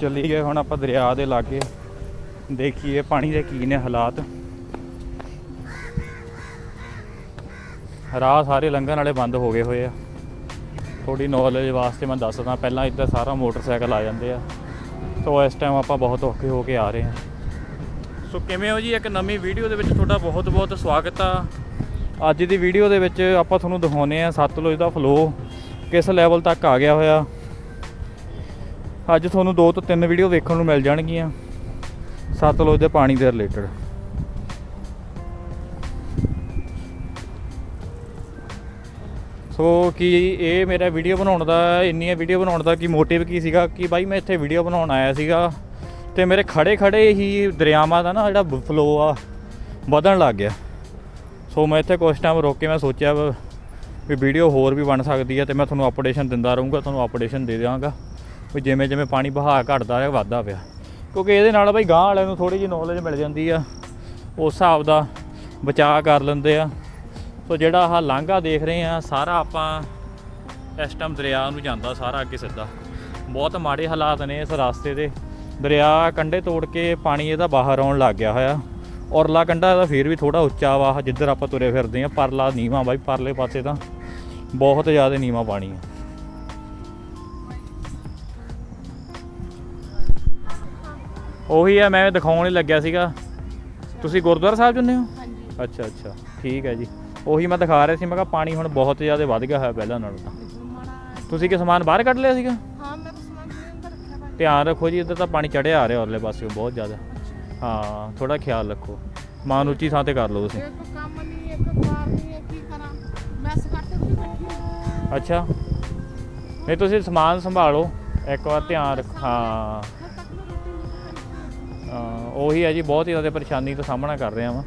ਚੱਲੀ ਗਏ ਹੁਣ ਆਪਾਂ ਦਰਿਆ ਦੇ ਲਾਗੇ। ਦੇਖੀਏ ਪਾਣੀ ਦੇ ਕੀ ਨੇ ਹਾਲਾਤ। ਰਾਹ ਸਾਰੇ ਲੰਘਣ ਵਾਲੇ ਬੰਦ ਹੋ ਗਏ ਹੋਏ ਆ। ਥੋੜੀ ਨੌਲੇਜ ਵਾਸਤੇ ਮੈਂ ਦੱਸਦਾ ਪਹਿਲਾਂ ਇੱਧਰ ਸਾਰਾ ਮੋਟਰਸਾਈਕਲ ਆ ਜਾਂਦੇ ਆ। ਸੋ ਇਸ ਟਾਈਮ ਆਪਾਂ ਬਹੁਤ ਔਖੇ ਹੋ ਕੇ ਆ ਰਹੇ ਹਾਂ ਸੋ ਕਿਵੇਂ ਹੋ ਜੀ ਇੱਕ ਨਵੀਂ ਵੀਡੀਓ ਦੇ ਵਿੱਚ ਤੁਹਾਡਾ ਬਹੁਤ ਬਹੁਤ ਸਵਾਗਤ ਆ। ਅੱਜ ਦੀ ਵੀਡੀਓ ਦੇ ਵਿੱਚ ਆਪਾਂ ਤੁਹਾਨੂੰ ਦਿਖਾਉਨੇ ਆ ਸਤਲੁਜ ਦਾ ਫਲੋ ਕਿਸ ਲੈਵਲ ਤੱਕ ਆ ਗਿਆ ਹੋਇਆ। ਅੱਜ ਤੁਹਾਨੂੰ ਦੋ ਤੋਂ ਤਿੰਨ ਵੀਡੀਓ ਵੇਖਣ ਨੂੰ ਮਿਲ ਜਾਣਗੀਆਂ। ਸਤਲੁਜ ਦੇ ਪਾਣੀ ਦੇ ਰਿਲੇਟਡ ਸੋ ਕਿ ਇਹ ਮੇਰਾ ਵੀਡੀਓ ਬਣਾਉਣ ਦਾ, ਇੰਨੀਆਂ ਵੀਡੀਓ ਬਣਾਉਣ ਦਾ ਕੀ ਮੋਟਿਵ ਕੀ ਸੀਗਾ? ਕਿ ਬਾਈ, ਮੈਂ ਇੱਥੇ ਵੀਡੀਓ ਬਣਾਉਣ ਆਇਆ ਸੀਗਾ ਤੇ ਮੇਰੇ ਖੜੇ ਖੜੇ ਹੀ ਦਰਿਆਵਾਂ ਦਾ ਨਾ ਜਿਹੜਾ ਫਲੋ ਆ, ਵਧਣ ਲੱਗ ਗਿਆ। ਸੋ ਮੈਂ ਇੱਥੇ ਕੁਝ ਟਾਈਮ ਰੋਕ ਕੇ ਮੈਂ ਸੋਚਿਆ ਵਾ ਵੀ ਵੀਡੀਓ ਹੋਰ ਵੀ ਬਣ ਸਕਦੀ ਹੈ ਤੇ ਮੈਂ ਤੁਹਾਨੂੰ ਅਪਡੇਸ਼ਨ ਦਿੰਦਾ ਰਹੂੰਗਾ, ਤੁਹਾਨੂੰ ਅਪਡੇਸ਼ਨ ਦੇ ਦਿਆਂਗਾ। ਵੀ ਜਿਵੇਂ ਜਿਵੇਂ ਪਾਣੀ ਬਹਾਅ ਘਟਦਾ ਰਿਹਾ, ਵੱਧਦਾ ਪਿਆ। ਕਿਉਂਕਿ ਇਹਦੇ ਨਾਲ ਬਈ ਗਾਂ ਵਾਲਿਆਂ ਨੂੰ ਥੋੜੀ ਜਿਹੀ ਨੌਲੇਜ ਮਿਲ ਜਾਂਦੀ ਆ। ਉਸ ਹਿਸਾਬ ਦਾ ਬਚਾਅ ਕਰ ਲੈਂਦੇ ਆ। ਸੋ ਜਿਹੜਾ ਆਹ ਲਾਂਘਾ ਦੇਖ ਰਹੇ ਆ, ਸਾਰਾ ਆਪਾਂ ਇਸ ਟਾਈਮ ਦਰਿਆ ਨੂੰ ਜਾਂਦਾ ਸਾਰਾ ਅੱਗੇ ਸਿੱਧਾ। ਬਹੁਤ ਮਾੜੇ ਹਾਲਾਤ ਨੇ ਇਸ ਰਸਤੇ ਦੇ। ਦਰਿਆ ਕੰਢੇ ਤੋੜ ਕੇ ਪਾਣੀ ਇਹਦਾ ਬਾਹਰ ਆਉਣ ਲੱਗ ਗਿਆ ਹੋਇਆ। ਔਰਲਾ ਕੰਢਾ ਇਹਦਾ ਫੇਰ ਵੀ ਥੋੜਾ ਉੱਚਾ ਵਾ, ਜਿੱਧਰ ਆਪਾਂ ਤੁਰੇ ਫਿਰਦੇ ਆ, ਪਰਲਾ ਨੀਵਾ ਬਾਈ, ਪਰਲੇ ਪਾਸੇ ਤਾਂ ਬਹੁਤ ਜ਼ਿਆਦਾ ਨੀਵਾ ਪਾਣੀ ਆ। ਉਹੀ ਆ ਮੈਂ ਦਿਖਾਉਣ ਹੀ ਲੱਗਿਆ ਸੀਗਾ। ਤੁਸੀਂ ਗੁਰਦੁਆਰਾ ਸਾਹਿਬ ਜੁੰਨੇ ਹੋ? ਹਾਂਜੀ। ਅੱਛਾ ਅੱਛਾ। ਠੀਕ ਹੈ ਜੀ। ਉਹੀ ਮੈਂ ਦਿਖਾ ਰਿਹਾ ਸੀ ਮੈਂ ਕਿਹਾ ਪਾਣੀ ਹੁਣ ਬਹੁਤ ਜ਼ਿਆਦਾ ਵੱਧ ਗਿਆ ਹੋਇਆ ਪਹਿਲਾਂ ਨਾਲੋਂ ਤਾਂ। ਤੁਸੀਂ ਕਿ ਸਮਾਨ ਬਾਹਰ ਕੱਢ ਲਿਆ ਸੀਗਾ? ਹਾਂ ਮੈਂ ਸਮਾਨ ਅੰਦਰ ਰੱਖਿਆ ਵਾ। ਧਿਆਨ ਰੱਖੋ ਜੀ ਇੱਧਰ ਤਾਂ ਪਾਣੀ ਚੜਿਆ ਆ ਰਿਹਾ ਉਰਲੇ ਪਾਸਿਓਂ ਬਹੁਤ ਜ਼ਿਆਦਾ। ਹਾਂ ਥੋੜਾ ਖਿਆਲ ਰੱਖੋ। ਸਮਾਨ ਉੱਚੀ ਥਾਂ ਤੇ ਕਰ ਲਓ ਤੁਸੀਂ। ਇਹ ਕੋਈ ਕੰਮ ਨਹੀਂ ਇੱਕ ਕਾਰ ਨਹੀਂ ਹੈ ਕੀ ਕਰਾਂ? ਮੈਸ ਕੱਟ ਕੇ ਬੈਠੀ ਹਾਂ। ਅੱਛਾ। ਨਹੀਂ ਤੁਸੀਂ ਸਮਾਨ ਸੰਭਾਲੋ। ਇੱਕ ਵਾਰ ਧਿਆਨ ਰੱਖ ਹਾਂ। ਉਹੀ ਹੈ ਜੀ, ਬਹੁਤ ਹੀ ਜ਼ਿਆਦਾ ਪਰੇਸ਼ਾਨੀ ਦਾ ਸਾਹਮਣਾ ਕਰ ਰਿਹਾ ਹਾਂ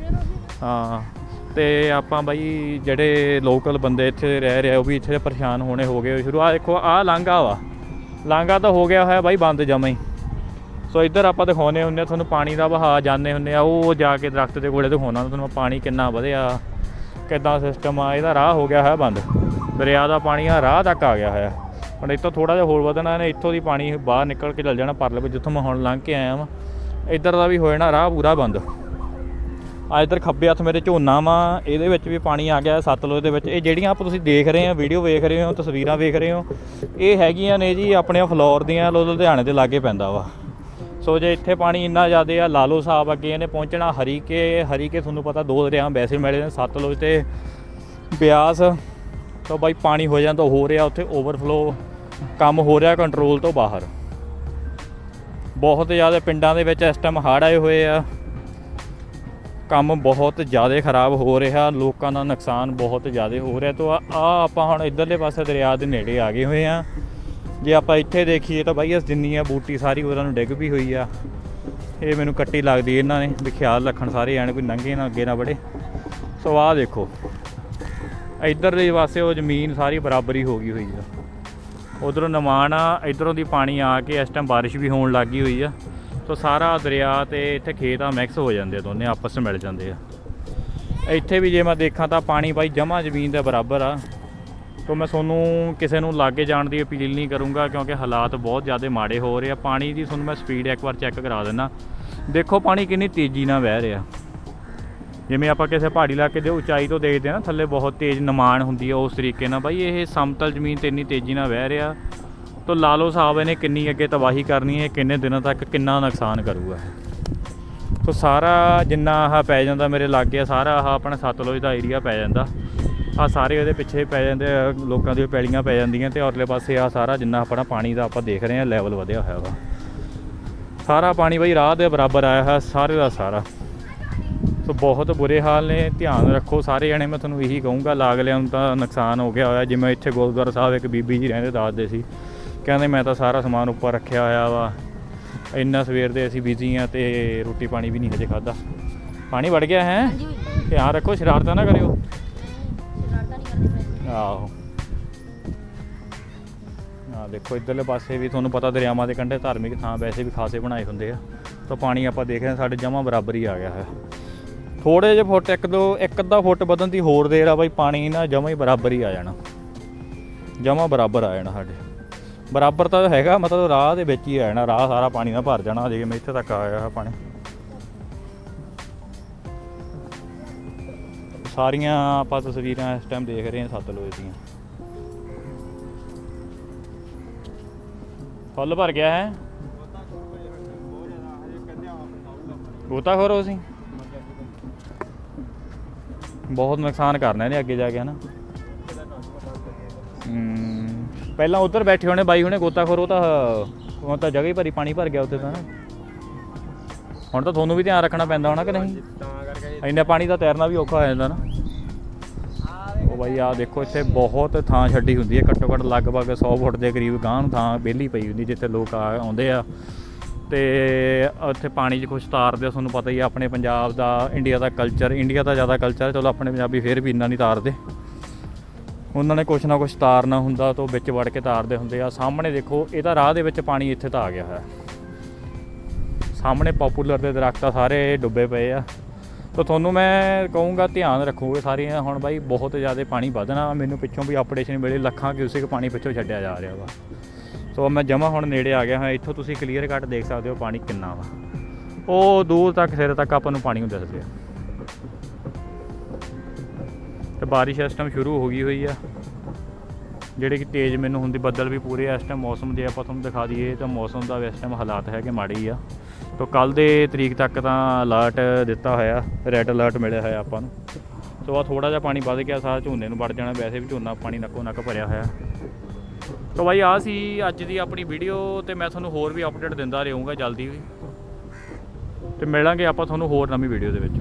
ਹਾਂ, ਤੇ ਆਪਾਂ ਬਾਈ ਜਿਹੜੇ ਲੋਕਲ ਬੰਦੇ ਇੱਥੇ ਰਹਿ ਰਹੇ ਆ, ਉਹ ਵੀ ਇੱਥੇ ਪਰੇਸ਼ਾਨ ਹੋਣੇ ਹੋ ਗਏ ਸ਼ੁਰੂ। ਆ ਦੇਖੋ, ਆ ਲਾਂਘਾ ਵਾ। ਲਾਂਘਾ ਤਾਂ ਹੋ ਗਿਆ ਹੋਇਆ ਬਾਈ, ਬੰਦ ਜਮਾਂ ਹੀ। ਸੋ ਇੱਧਰ ਆਪਾਂ ਦਿਖਾਉਨੇ ਹੁੰਦੇ ਆ, ਤੁਹਾਨੂੰ ਪਾਣੀ ਦਾ ਵਹਾਅ ਜਾਣੇ ਹੁੰਦੇ ਆ। ਉਹ ਜਾ ਕੇ ਦਰਖਤ ਦੇ ਕੋਲੇ ਦਿਖਾਉਣਾ, ਤੁਹਾਨੂੰ ਪਾਣੀ ਕਿੰਨਾ ਵਧਿਆ, ਕਿੱਦਾਂ ਸਿਸਟਮ ਆ, ਇਹਦਾ ਰਾਹ ਹੋ ਗਿਆ ਹੋਇਆ ਬੰਦ। ਦਰਿਆ ਦਾ ਪਾਣੀ ਆ, ਰਾਹ ਤੱਕ ਆ ਗਿਆ ਹੋਇਆ। ਹੁਣ ਇੱਥੋਂ ਥੋੜਾ ਜਿਹਾ ਹੋਰ ਵਧਣਾ ਨੇ ਇੱਥੋਂ ਦੀ ਪਾਣੀ ਬਾਹਰ ਨਿਕਲ ਕੇ ਚੱਲ ਜਾਣਾ, ਪਰਲੇ ਵਿੱਚ ਜਿੱਥੋਂ ਮੈਂ ਹੁਣ ਲੰਘ ਕੇ ਆਇਆ ਵਾਂ। ਇੱਧਰ ਦਾ ਵੀ ਹੋ ਜਾਣਾ ਰਾਹ ਪੂਰਾ ਬੰਦ। ਆ ਇੱਧਰ ਖੱਬੇ ਹੱਥ ਮੇਰੇ ਝੋਨਾ ਵਾ, ਇਹਦੇ ਵਿੱਚ ਵੀ ਪਾਣੀ ਆ ਗਿਆ ਸਤਲੁਜ ਦੇ ਵਿੱਚ। ਇਹ ਜਿਹੜੀਆਂ ਆਪ ਤੁਸੀਂ ਦੇਖ ਰਹੇ ਹੋ ਵੀਡੀਓ ਵੇਖ ਰਹੇ ਹੋ, ਤਸਵੀਰਾਂ ਵੇਖ ਰਹੇ ਹੋ, ਇਹ ਹੈਗੀਆਂ ਨੇ ਜੀ ਆਪਣੇ ਫਲੋਰ ਦੀਆਂ, ਲੋ ਲੁਧਿਆਣੇ ਦੇ ਲਾਗੇ ਪੈਂਦਾ ਵਾ। ਸੋ ਜੇ ਇੱਥੇ ਪਾਣੀ ਇੰਨਾ ਜ਼ਿਆਦਾ ਆ, ਲਾਲੋ ਸਾਹਿਬ ਅੱਗੇ ਇਹਨੇ ਪਹੁੰਚਣਾ, ਹਰੀਕੇ ਹਰੀਕੇ ਤੁਹਾਨੂੰ ਪਤਾ ਦੋ ਦਰਿਆ ਵੈਸੇ ਮਿਲੇ ਨੇ ਸਤਲੁਜ ਤੇ ਬਿਆਸ। ਤਾਂ ਬਾਈ ਪਾਣੀ ਹੋ ਜਾਂਦਾ, ਹੋ ਰਿਹਾ ਉੱਥੇ ਓਵਰਫਲੋ ਕੰਮ ਹੋ ਰਿਹਾ ਕੰਟਰੋਲ ਤੋਂ ਬਾਹਰ। ਬਹੁਤ ਜ਼ਿਆਦਾ ਪਿੰਡਾਂ ਦੇ ਵਿੱਚ ਇਸ ਟਾਈਮ ਹੜ੍ਹ ਆਏ ਹੋਏ ਆ। ਕੰਮ ਬਹੁਤ ਜ਼ਿਆਦਾ ਖਰਾਬ ਹੋ ਰਿਹਾ, ਲੋਕਾਂ ਦਾ ਨੁਕਸਾਨ ਬਹੁਤ ਜ਼ਿਆਦਾ ਹੋ ਰਿਹਾ। ਤੋਂ ਆ ਆਪਾਂ ਹੁਣ ਇਧਰਲੇ ਪਾਸੇ ਦਰਿਆ ਦੇ ਨੇੜੇ ਆ ਗਏ ਹੋਏ ਆ। ਜੇ ਆਪਾਂ ਇੱਥੇ ਦੇਖੀਏ ਤਾਂ ਬਾਈ ਇਸ ਜਿੰਨੀ ਆ ਬੂਟੀ ਸਾਰੀ ਉਹਨਾਂ ਨੂੰ ਡਿੱਗ ਵੀ ਹੋਈ ਆ। ਇਹ ਮੈਨੂੰ ਕੱਟੀ ਲੱਗਦੀ ਇਹਨਾਂ ਨੇ ਵੀ ਖਿਆਲ ਰੱਖਣ ਸਾਰੇ ਐਨ ਕੋਈ ਨੰਗੇ ਨਾ ਅੱਗੇ ਨਾ ਬੜੇ ਸੋ ਆਹ ਦੇਖੋ, ਇਧਰਲੇ ਪਾਸੇ ਉਹ ਜ਼ਮੀਨ ਸਾਰੀ ਬਰਾਬਰੀ ਹੋ ਗਈ ਹੋਈ ਆ। ਉਧਰੋਂ ਨਮਾਨ ਆ ਇਧਰੋਂ ਦੀ ਪਾਣੀ ਆ ਕੇ ਇਸ ਟਾਈਮ ਬਾਰਿਸ਼ ਵੀ ਹੋਣ ਲੱਗੀ ਹੋਈ ਆ। ਸੋ ਸਾਰਾ ਦਰਿਆ ਤੇ ਇੱਥੇ ਖੇਤ ਆ ਮਿਕਸ ਹੋ ਜਾਂਦੇ ਆ ਦੋਨੇ, ਆਪਸ ਵਿੱਚ ਮਿਲ ਜਾਂਦੇ ਆ। ਇੱਥੇ ਵੀ ਜੇ ਮੈਂ ਦੇਖਾਂ ਤਾਂ ਪਾਣੀ ਬਾਈ ਜਮਾ ਜ਼ਮੀਨ ਦੇ ਬਰਾਬਰ ਆ। ਤੋਂ ਮੈਂ ਤੁਹਾਨੂੰ ਕਿਸੇ ਨੂੰ ਲਾਗੇ ਜਾਣ ਦੀ ਅਪੀਲ ਨਹੀਂ ਕਰੂੰਗਾ ਕਿਉਂਕਿ ਹਾਲਾਤ ਬਹੁਤ ਜ਼ਿਆਦਾ ਮਾੜੇ ਹੋ ਰਹੇ ਆ। ਪਾਣੀ ਦੀ ਤੁਹਾਨੂੰ ਮੈਂ ਸਪੀਡ ਇੱਕ ਵਾਰ ਚੈੱਕ ਕਰਾ ਦਿੰਦਾ ਦੇਖੋ ਪਾਣੀ ਕਿੰਨੀ ਤੇਜ਼ੀ ਨਾਲ ਵਹਿ ਰਿਹਾ। ਜਿਵੇਂ ਆਪਾਂ ਕਿਸੇ ਪਹਾੜੀ ਇਲਾਕੇ ਦੇ ਉਚਾਈ ਤੋਂ ਦੇਖਦੇ ਆ ਨਾ, ਥੱਲੇ ਬਹੁਤ ਤੇਜ਼ ਨਿਮਾਣ ਹੁੰਦੀ ਆ ਉਸ ਤਰੀਕੇ ਨਾਲ। ਬਾਈ, ਇਹ ਸਮਤਲ ਜ਼ਮੀਨ ਤੇ ਇੰਨੀ ਤੇਜ਼ੀ ਨਾਲ ਵਹਿ ਰਿਹਾ, ਤਾਂ ਲਾ ਲਓ ਸਾਹਿਬ ਇਹਨੇ ਕਿੰਨੀ ਅੱਗੇ ਤਬਾਹੀ ਕਰਨੀ ਹੈ, ਕਿੰਨੇ ਦਿਨਾਂ ਤੱਕ ਕਿੰਨਾ ਨੁਕਸਾਨ ਕਰੂਗਾ। ਸੋ ਸਾਰਾ ਜਿੰਨਾ ਆਹ ਪੈ ਜਾਂਦਾ ਮੇਰੇ ਲਾਗੇ ਸਾਰਾ ਆਹ ਆਪਣਾ ਸਤਲੁਜ ਦਾ ਏਰੀਆ ਪੈ ਜਾਂਦਾ। ਆ ਸਾਰੇ ਉਹਦੇ ਪਿੱਛੇ ਪੈ ਜਾਂਦੇ ਆ, ਲੋਕਾਂ ਦੀਆਂ ਪੈਲੀਆਂ ਪੈ ਜਾਂਦੀਆਂ ਤੇ ਔਰਲੇ ਪਾਸੇ ਆ ਸਾਰਾ ਜਿੰਨਾ ਆਪਣਾ ਪਾਣੀ ਦਾ ਆਪਾਂ ਦੇਖ ਰਹੇ ਹਾਂ ਲੈਵਲ ਵਧਿਆ ਹੋਇਆ ਵਾ। ਸਾਰਾ ਪਾਣੀ ਬਈ ਰਾਹ ਦੇ ਬਰਾਬਰ ਆਇਆ ਹੈ ਸਾਰੇ ਦਾ ਸਾਰਾ। ਸੋ ਬਹੁਤ ਬੁਰੇ ਹਾਲ ਨੇ ਧਿਆਨ ਰੱਖੋ ਸਾਰੇ ਜਣੇ ਮੈਂ ਤੁਹਾਨੂੰ ਇਹੀ ਕਹੂੰਗਾ ਲਾਗਲਿਆਂ ਨੂੰ ਤਾਂ ਨੁਕਸਾਨ ਹੋ ਗਿਆ ਹੋਇਆ ਜਿਵੇਂ ਇੱਥੇ ਗੁਰਦੁਆਰਾ ਸਾਹਿਬ ਇੱਕ ਬੀਬੀ ਜੀ ਰਹਿੰਦੇ ਦੱਸਦੇ ਸੀ ਕਹਿੰਦੇ ਮੈਂ ਤਾਂ ਸਾਰਾ ਸਮਾਨ ਉੱਪਰ ਰੱਖਿਆ ਹੋਇਆ ਵਾ ਇੰਨਾ ਸਵੇਰ ਦੇ ਅਸੀਂ ਬਿਜ਼ੀ ਆ ਤੇ ਰੋਟੀ ਪਾਣੀ ਵੀ ਨਹੀਂ ਹਜੇ ਖਾਦਾ ਪਾਣੀ ਵੜ ਗਿਆ ਹੈ? ਧਿਆਨ ਰੱਖੋ ਸ਼ਰਾਰਤਾਂ ਨਾ ਕਰਿਓ। ਆਹੋ। ਆ ਦੇਖੋ ਇਧਰਲੇ ਪਾਸੇ ਵੀ ਤੁਹਾਨੂੰ ਪਤਾ ਦਰਿਆਵਾਂ ਦੇ ਕੰਢੇ ਧਾਰਮਿਕ ਥਾਂ ਵੈਸੇ ਵੀ ਖਾਸੇ ਬਣਾਏ ਹੁੰਦੇ ਆ ਤਾਂ ਪਾਣੀ ਆਪਾਂ ਦੇਖ ਰਹੇ ਹਾਂ ਸਾਡੇ ਜਮਾ ਬਰਾਬਰ ਹੀ ਆ ਗਿਆ ਹੈ। ਥੋੜੇ ਜਿਹੇ ਫੁੱਟ, ਇੱਕ ਦੋ, ਇੱਕ ਅੱਧਾ ਫੁੱਟ ਵਧਣ ਦੀ ਹੋਰ ਦੇਰ ਆ ਬਾਈ, ਪਾਣੀ ਨਾ ਜਮਾ ਹੀ ਬਰਾਬਰ ਹੀ ਆ ਜਾਣਾ। ਜਮਾ ਬਰਾਬਰ ਆ ਜਾਣਾ ਸਾਡੇ। ਬਰਾਬਰ ਤਾਂ ਹੈਗਾ, ਮਤਲਬ ਰਾਹ ਦੇ ਵਿੱਚ ਹੀ ਆ ਜਾਣਾ, ਰਾਹ ਸਾਰਾ ਪਾਣੀ ਨਾਲ ਭਰ ਜਾਣਾ, ਜਿਵੇਂ ਇੱਥੇ ਤੱਕ ਆਇਆ ਪਾਣੀ। ਸਾਰੀਆਂ ਆਪਾਂ ਤਸਵੀਰਾਂ ਇਸ ਟਾਈਮ ਦੇਖ ਰਹੇ ਹਾਂ ਸਤਲੁਜ ਦੀਆਂ। ਫੁੱਲ ਭਰ ਗਿਆ ਹੈ? ਗੋਤਾਖੋਰ ਹੋ ਸੀ ਬਹੁਤ ਨੁਕਸਾਨ ਕਰਨਾ ਇਹਨੇ ਅੱਗੇ ਜਾ ਕੇ ਹਨਾ। ਹਮ, ਪਹਿਲਾਂ ਉੱਧਰ ਬੈਠੇ ਹੋਣੇ ਬਾਈ ਹੁਣੇ ਗੋਤਾਖੋਰ ਉਹ ਤਾਂ ਉਹ ਤਾਂ ਜਗ੍ਹਾ ਹੀ ਭਰੀ ਪਾਣੀ ਭਰ ਗਿਆ ਉੱਥੇ ਤਾਂ ਨਾ ਹੁਣ ਤਾਂ ਤੁਹਾਨੂੰ ਵੀ ਧਿਆਨ ਰੱਖਣਾ ਪੈਂਦਾ ਹੋਣਾ ਕਿ ਨਹੀਂ? ਤਾਂ ਕਰਕੇ ਇੰਨੇ ਪਾਣੀ ਦਾ ਤੈਰਨਾ ਵੀ ਔਖਾ ਹੋ ਜਾਂਦਾ ਨਾ ਉਹ ਬਾਈ ਆ ਦੇਖੋ ਇੱਥੇ ਬਹੁਤ ਥਾਂ ਛੱਡੀ ਹੁੰਦੀ ਹੈ ਘੱਟੋ ਘੱਟ ਲਗਭਗ 100 ਫੁੱਟ ਦੇ ਕਰੀਬ ਗਾਂਹ ਨੂੰ ਥਾਂ ਵਿਹਲੀ ਪਈ ਹੁੰਦੀ ਜਿੱਥੇ ਲੋਕ ਆ ਆਉਂਦੇ ਆ। ਤੇ ਉੱਥੇ ਪਾਣੀ 'ਚ ਕੁਛ ਤਾਰਦੇ ਆ, ਤੁਹਾਨੂੰ ਪਤਾ ਹੀ ਆ, ਆਪਣੇ ਪੰਜਾਬ ਦਾ ਇੰਡੀਆ ਦਾ ਕਲਚਰ ਇੰਡੀਆ ਦਾ ਜ਼ਿਆਦਾ ਕਲਚਰ ਚਲੋ ਆਪਣੇ ਪੰਜਾਬੀ ਫੇਰ ਵੀ ਇੰਨਾ ਨਹੀਂ ਤਾਰਦੇ। ਉਹਨਾਂ ਨੇ ਕੁਛ ਨਾ ਕੁਛ ਤਾਰਨਾ ਹੁੰਦਾ, ਤਾਂ ਉਹ ਵਿੱਚ ਵੜ ਕੇ ਤਾਰਦੇ ਹੁੰਦੇ ਆ। ਸਾਹਮਣੇ ਦੇਖੋ ਇਹ ਤਾਂ ਰਾਹ ਦੇ ਵਿੱਚ ਪਾਣੀ ਇੱਥੇ ਤਾਂ ਆ ਗਿਆ ਹੈ ਸਾਹਮਣੇ ਪਪੂਲਰ ਦੇ ਦਰਖਤ ਆ, ਸਾਰੇ ਡੁੱਬੇ ਪਏ ਆ। ਤਾਂ ਤੁਹਾਨੂੰ ਮੈਂ ਕਹੂੰਗਾ, ਧਿਆਨ ਰੱਖੋਗੇ ਸਾਰੀਆਂ। ਹੁਣ ਬਾਈ, ਬਹੁਤ ਜ਼ਿਆਦਾ ਪਾਣੀ ਵਧਣਾ। ਮੈਨੂੰ ਪਿੱਛੋਂ ਵੀ ਆਪਰੇਸ਼ਨ ਵੇਲੇ ਲੱਖਾਂ ਕਿਊਸਿਕ ਪਾਣੀ ਪਿੱਛੋਂ ਛੱਡਿਆ ਜਾ ਰਿਹਾ ਵਾ। ਸੋ ਮੈਂ ਜਮਾ ਹੁਣ ਨੇੜੇ ਆ ਗਿਆ ਹਾਂ। ਇੱਥੋਂ ਤੁਸੀਂ ਕਲੀਅਰ ਕੱਟ ਦੇਖ ਸਕਦੇ ਹੋ ਪਾਣੀ ਕਿੰਨਾ ਵਾ। ਉਹ ਦੂਰ ਤੱਕ, ਸਿਰ ਤੱਕ ਆਪਾਂ ਨੂੰ ਪਾਣੀ ਹੁੰਦਾ ਦਿਸ ਰਿਹਾ ਤੇ ਬਾਰਿਸ਼ ਇਸ ਟਾਈਮ ਸ਼ੁਰੂ ਹੋ ਗਈ ਹੋਈ ਆ। ਜਿਹੜੇ ਕਿ ਤੇਜ਼ ਮੈਨੂੰ ਹੁੰਦੀ, ਬੱਦਲ ਵੀ ਪੂਰੇ ਆ ਇਸ ਟਾਈਮ ਮੌਸਮ ਜੇ ਆਪਾਂ ਤੁਹਾਨੂੰ ਦਿਖਾ ਦਈਏ, ਤਾਂ ਮੌਸਮ ਦਾ ਇਸ ਟਾਈਮ ਹਾਲਾਤ ਹੈ ਕਿ ਮਾੜੇ ਆ। ਤਾਂ ਕੱਲ ਦੇ ਤਰੀਕ ਤੱਕ ਤਾਂ ਅਲਰਟ ਦਿੱਤਾ ਹੋਇਆ ਰੈੱਡ ਅਲਰਟ ਮਿਲਿਆ ਹੋਇਆ ਆਪਾਂ ਨੂੰ। ਸੋ ਆ ਥੋੜਾ ਜਿਹਾ ਪਾਣੀ ਵੱਧ ਗਿਆ, ਸਾਰਾ ਝੋਨੇ ਨੂੰ ਵੜ ਜਾਣਾ। ਵੈਸੇ ਵੀ ਝੋਨਾ ਪਾਣੀ ਨੱਕੋ ਨੱਕ ਭਰਿਆ ਹੋਇਆ। ਤਾਂ ਬਾਈ ਆ ਸੀ ਅੱਜ ਦੀ ਆਪਣੀ ਵੀਡੀਓ ਤੇ ਮੈਂ ਤੁਹਾਨੂੰ ਹੋਰ ਵੀ ਅਪਡੇਟ ਦਿੰਦਾ ਰਹੂੰਗਾ ਜਲਦੀ ਵੀ। ਤੇ ਮਿਲਾਂਗੇ ਆਪਾਂ ਤੁਹਾਨੂੰ ਹੋਰ ਨਵੀਂ ਵੀਡੀਓ ਦੇ ਵਿੱਚ।